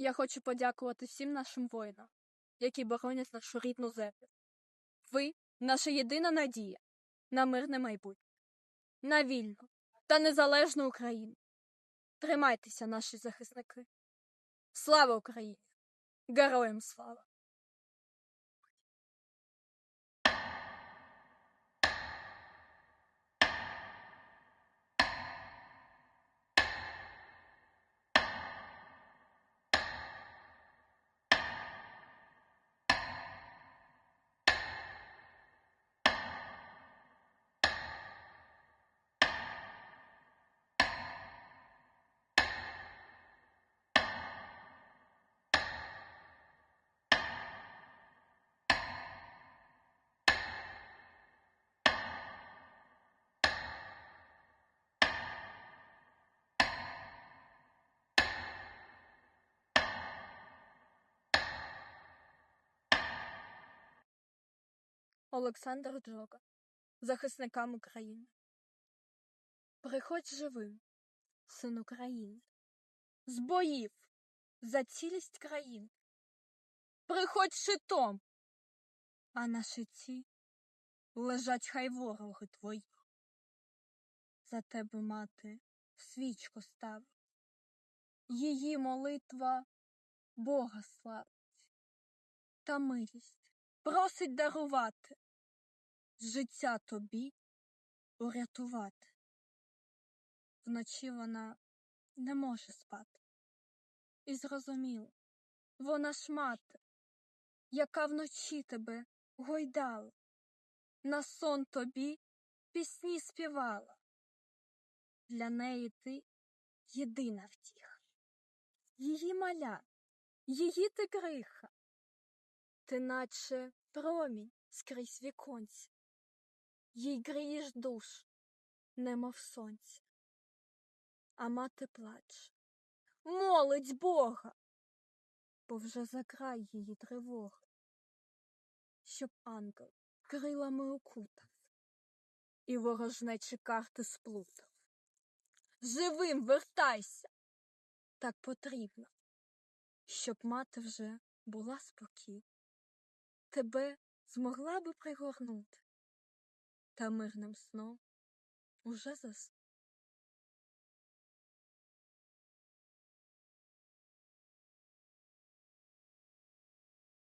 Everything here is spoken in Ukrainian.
Я хочу подякувати всім нашим воїнам, які боронять нашу рідну землю. Ви наша єдина надія на мирне майбутнє, на вільну та незалежну Україну. Тримайтеся, наші захисники. Слава Україні! Героям слава! Олександр Джога, захисникам України. Приходь живим, син України, з боїв за цілість країн. Приходь щитом, а на щиті лежать хай вороги твої. За тебе мати свічку ставить, її молитва Бога славить, та милість просить дарувати, життя тобі урятувати. Вночі вона не може спати. І зрозуміло, вона ж мати, яка вночі тебе гойдала, на сон тобі пісні співала. Для неї ти єдина втіха, її маля, її тигриха. Ти наче промінь скрізь віконця, їй грієш душ, немов сонця. А мати плаче, молить Бога, бо вже за край її тривоги, щоб ангел крилами укутав і ворожнечі карти сплутав. Живим вертайся, так потрібно, щоб мати вже була спокійна тебе змогла би пригорнути, та мирним сном уже засну.